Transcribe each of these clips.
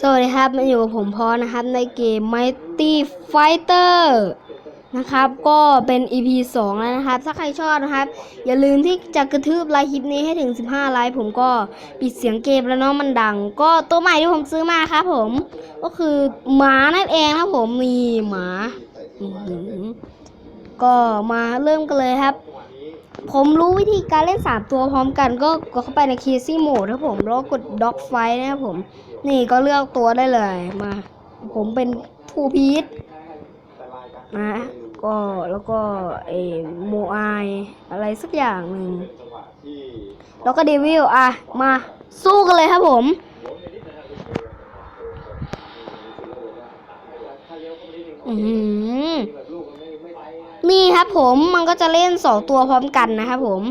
สวัสดีครับมาอยู่กับผมพอนะครับในเกม Mighty Fighter นะครับ ก็เป็น EP 2 แล้วนะครับ ถ้าใครชอบนะครับ อย่าลืมที่จะกระทืบไลค์คลิปนี้ให้ถึง 15 ไลค์ผมก็ปิดเสียงเกมแล้วเนาะมันดัง ก็ตัวใหม่ที่ผมซื้อมาครับผม ก็คือหมานั่นเองครับผมมีหมาก็มาเริ่มกันเลยครับ ผมรู้วิธีการเล่น 3 ตัวพร้อมกัน ก็กดเข้าไปใน Crazy Mode ครับผมแล้วก็กด Dog Fight นะครับผม นี่ก็เลือกตัวได้เลยมา ผมเป็นทูพีทนะก็แล้วก็เอโมไออะไรสักอย่างหนึ่งแล้วก็เดวิลอะมาสู้กันเลยครับผมอือนี่ครับผมมันก็จะเล่นสองตัวพร้อมกันนะครับผม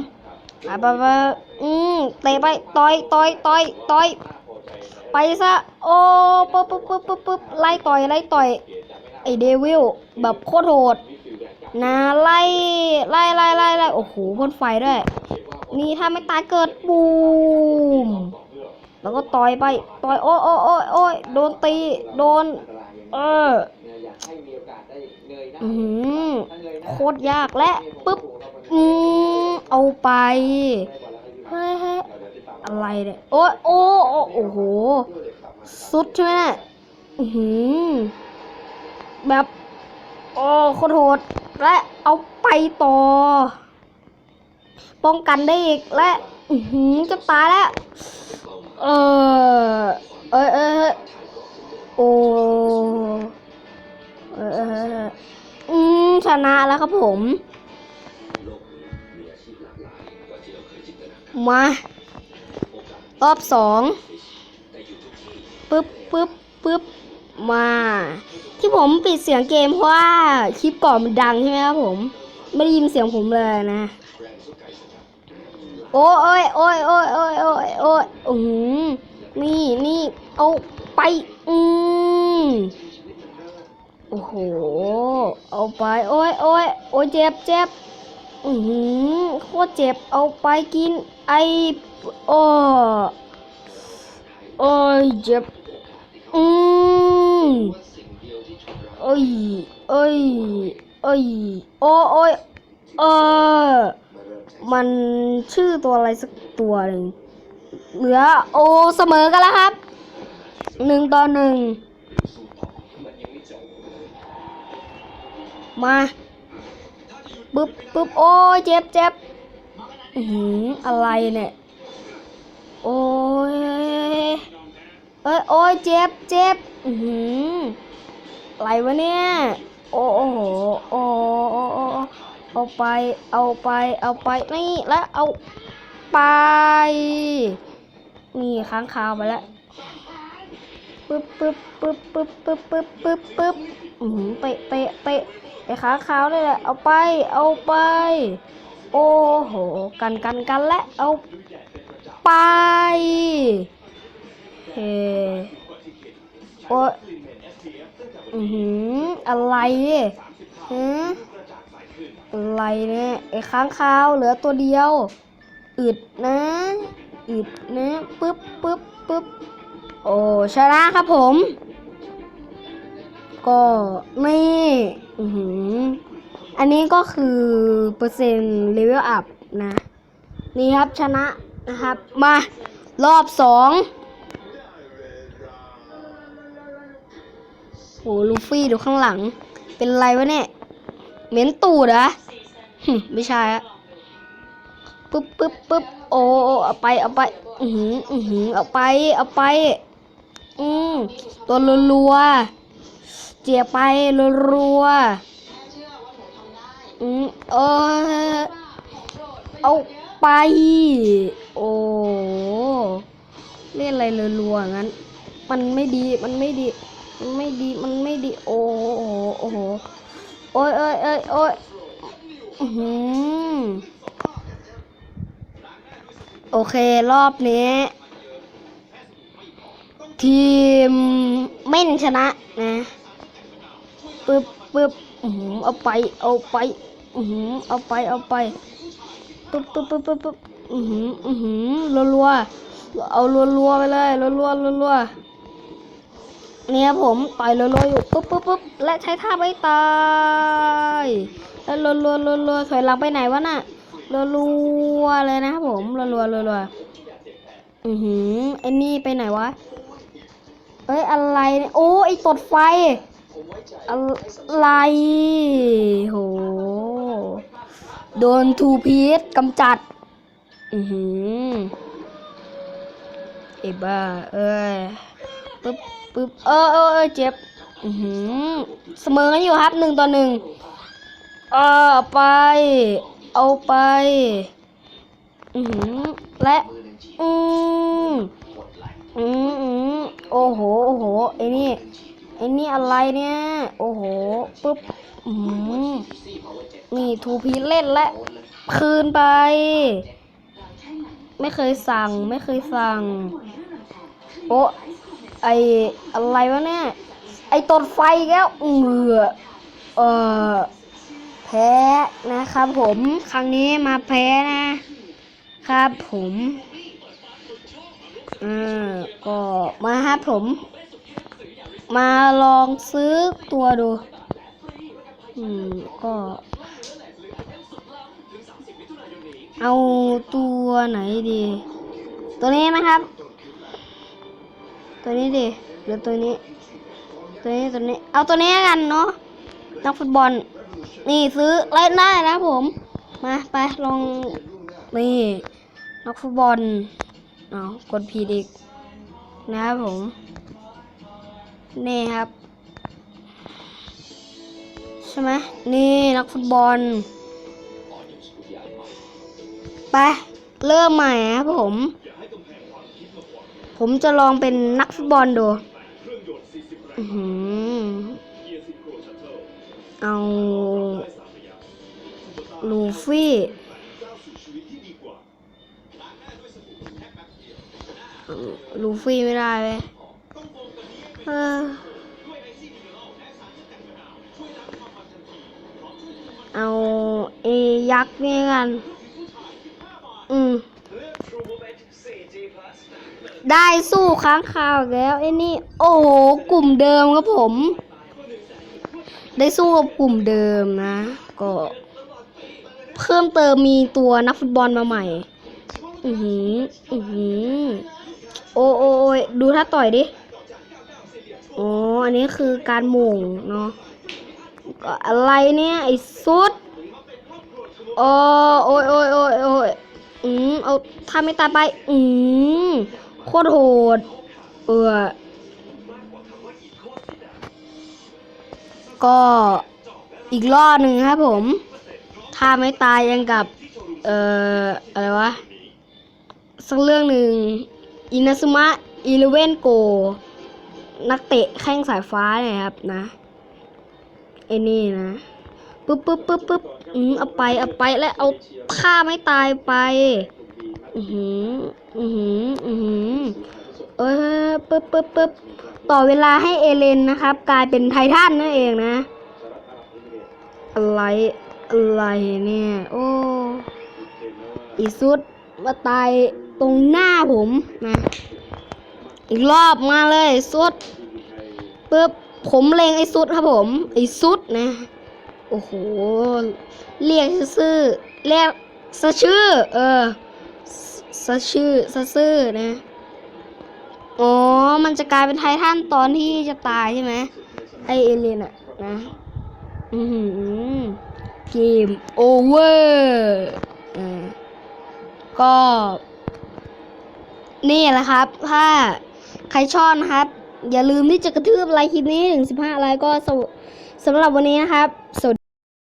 อะไปไปอืมเตะไปต่อยต่อยต่อยต่อย ไปซะ โอ้ปึ๊บปึ๊บปึ๊บปึ๊บปึ๊บไล่ต่อยไล่ต่อย ไอเดวิลแบบโคตรโหดนะไล่ไล่ไล่ไล่ไล่โอ้โหพ่นไฟด้วย นี่ถ้าไม่ตายเกิดบูม แล้วก็ต่อยไป ต่อยโอ้โอ้โอ้โอ้ยโดนตี โดน เอออือหือโคตรยากและ ปึ๊บ อืมเอาไป เฮ้ย อะไรเนี่ยโอ้ยโอ้โอ้โอ้โหสุดใช่ไหมเนี่ยอือหือแบบ โอ้โคตรโหดและเอาไปต่อ ป้องกันได้อีกและอือหือจะตายแล้ว เออเอ้ยเออโอ้เอออยเอยอืมชนะแล้วครับผม มา รอบสองปึ๊บปึ๊บปึ๊บมา ที่ผมปิดเสียงเกมเพราะว่าคลิปก่อนมันดังใช่ไหมครับผม ไม่ได้ยินเสียงผมเลยนะ โอ้ยโอ้ยโอ้ยโอ้ยโอ้ยโอ้ยอืมนี่นี่เอาไป อืมโอ้โห เอาไป โอ้ยโอ้ยโอ้ยเจ็บเจ็บ อือหือโคตรเจ็บเอาไปกินไอโอ้โอ้ยเจ็บอืมเอ้ยเอ้ยเอ้ยโอ้โอ้ยเออมันชื่อตัวอะไรสักตัวหนึ่งเหลือโอเสมอกันแล้วครับหนึ่งต่อหนึ่งมา ปึ๊บปึ๊บโอ้ยเจ็บเจ็บอือหืออะไรเนี่ย โอ้ยเอ้ยโอ้ยเจ็บเจ็บอือหืออะไรวะเนี่ย โอ้โหโอ้โอ้โอ้เอาไป เอาไป เอาไป นี่แล้วเอาไป นี่ค้างคาวไปแล้ว ปึ๊บปึ๊บปึ๊บปึ๊บปึ๊บปึ๊บปึ๊บปึ๊บอือหือเปะเปะเปะไอ้ค้างคาวนี่แหละเอาไป เอาไป โอ้โห กันกันกันและ เอาไปเฮ้โอ้อือหือ อะไรเนี่ยฮะอะไรเนี่ย ไอ้ค้างคาวเหลือตัวเดียว อึดนะ อึดนะ ปึ๊บปึ๊บปึ๊บ โอ้ชนะครับผม ก็นี่อือหืออันนี้ก็คือเปอร์เซ็นต์เลเวลอัพนะ นี่ครับชนะนะครับ มารอบสองโหลูฟี่ดูข้างหลัง เป็นไรวะเนี่ยเหม็นตูดอะไม่ใช่อะปึ๊บปึ๊บปึ๊บโอ้เอาไปเอาไป อือหืออือหือเอาไปเอาไป อืมตัวรัวๆเจียไปรัวๆอืมเออเอาไป โอ้เล่นอะไรรัวๆงั้น มันไม่ดีมันไม่ดีมันไม่ดีมันไม่ดี โอ้โหโอ้โหโอ้ยเอ้ยเอ้ยโอ้ยอือหือโอเครอบนี้ ทีมเม่นชนะนะปึ๊บปึ๊บอือหือเอาไปเอาไปอือหือเอาไปเอาไปปึ๊บปึ๊บปึ๊บปึ๊บปึ๊บอือหืออือหือรัวรัวๆเอารัวรัวๆไปเลยรัวรัวรัวรัวๆเนี่ยผมต่อยรัวๆอยู่ปุ๊บปุ๊บปุ๊บและใช้ท่าไม่ตายแล้วรัวรัวรัวรัวถอยหลังไปไหนวะน่ะรัวรัวเลยนะครับผมรัวรัวรัวรัวอือหือไอ้นี่ไปไหนวะ เอ้ยอะไรเนี่ยโอ้ไอ้ตดไฟ อะไรโห โดนทูพีชกำจัด อือหือไอ้บ้า เอ้ยปึ๊บปึ๊บเออเออเจ็บ อือหือเสมอกันอยู่ครับหนึ่งต่อหนึ่งเออเอาไป เอาไป อือหือและ อืมอือืม โอ้โห โอ้โห ไอ้นี่ ไอ้นี่อะไรเนี่ย โอ้โหปึ๊บ อืมนี่ทูพีเล่นและคืนไป ไม่เคยสั่ง ไม่เคยสั่ง โอ้ไออะไรวะเนี่ย ไอตดไฟแก้วเออเออแพ้นะครับผม ครั้งนี้มาแพ้นะครับผม อ่าก็มาครับผม มาลองซื้อตัวดู อืม ก็ เอาตัวไหนดี ตัวนี้ไหมครับ ตัวนี้ดิหรือตัวนี้ ตัวนี้ตัวนี้ เอาตัวนี้กันเนาะนักฟุตบอล นี่ซื้อเล่นได้นะผม มาไปลองนี่นักฟุตบอล เอากดผิดอีกนะครับผม นี่ครับ ใช่ไหมนี่นักฟุตบอล ไป เริ่มใหม่ครับผม ผมจะลองเป็นนักฟุตบอลดูอื้อหือเอา ลูฟี่ ลูฟี่ไม่ได้เลยเออเอาเอยักษ์นี่กัน อืม ได้สู้ค้างคาวแล้วไอ้นี่ โอ้โห กลุ่มเดิมครับผม ได้สู้กับกลุ่มเดิมนะ ก็ เพิ่มเติมมีตัวนักฟุตบอลมาใหม่ อือหือ อือหือ โอ้โอ้โอ้ยดูท่าต่อยดิอ๋ออันนี้คือการหม่งเนาะอะไรเนี่ยไอ้สุดโอ้โอ้ยโอ้ยโอ้ยโอ้ยอืมเอาถ้าไม่ตายไป อืมโคตรโหด เออก็อีกรอบหนึ่งครับผม ถ้าไม่ตายยังกับ เอ่อ อะไรวะ สักเรื่องหนึ่ง อินาซุมะอีเลเวนโก นักเตะแข้งสายฟ้าเนี่ยครับนะไอ้นี่นะปึ๊บปึ๊บปึ๊บปึ๊บอืมเอาไปเอาไปแล้วเอาท่าไม่ตายไปอือหืออือหืออือหือเออปึ๊บปึ๊บปึ๊บต่อเวลาให้เอเลนนะครับ กลายเป็นไททันนั่นเองนะ อะไรอะไรเนี่ย โอ้อีสุดมาตาย ตรงหน้าผมนะอีกรอบมาเลยสุดปึ๊บผมเลงไอ้สุดครับผม ไอ้สุดนะ โอ้โห เรียกซื่อเรียกซะชื่อ เออซะชื่อซะซื่อนะ อ๋อ มันจะกลายเป็นไททันตอนที่จะตายใช่ไหมไอเอเลนอะนะ อือหือเกมโอเวอร์ อ่า ก็ นี่แหละครับ ถ้าใครชอบนะครับ อย่าลืมที่จะกระทืบไลค์คลิปนี้ถึง 15ไลค์ก็สำหรับวันนี้นะครับ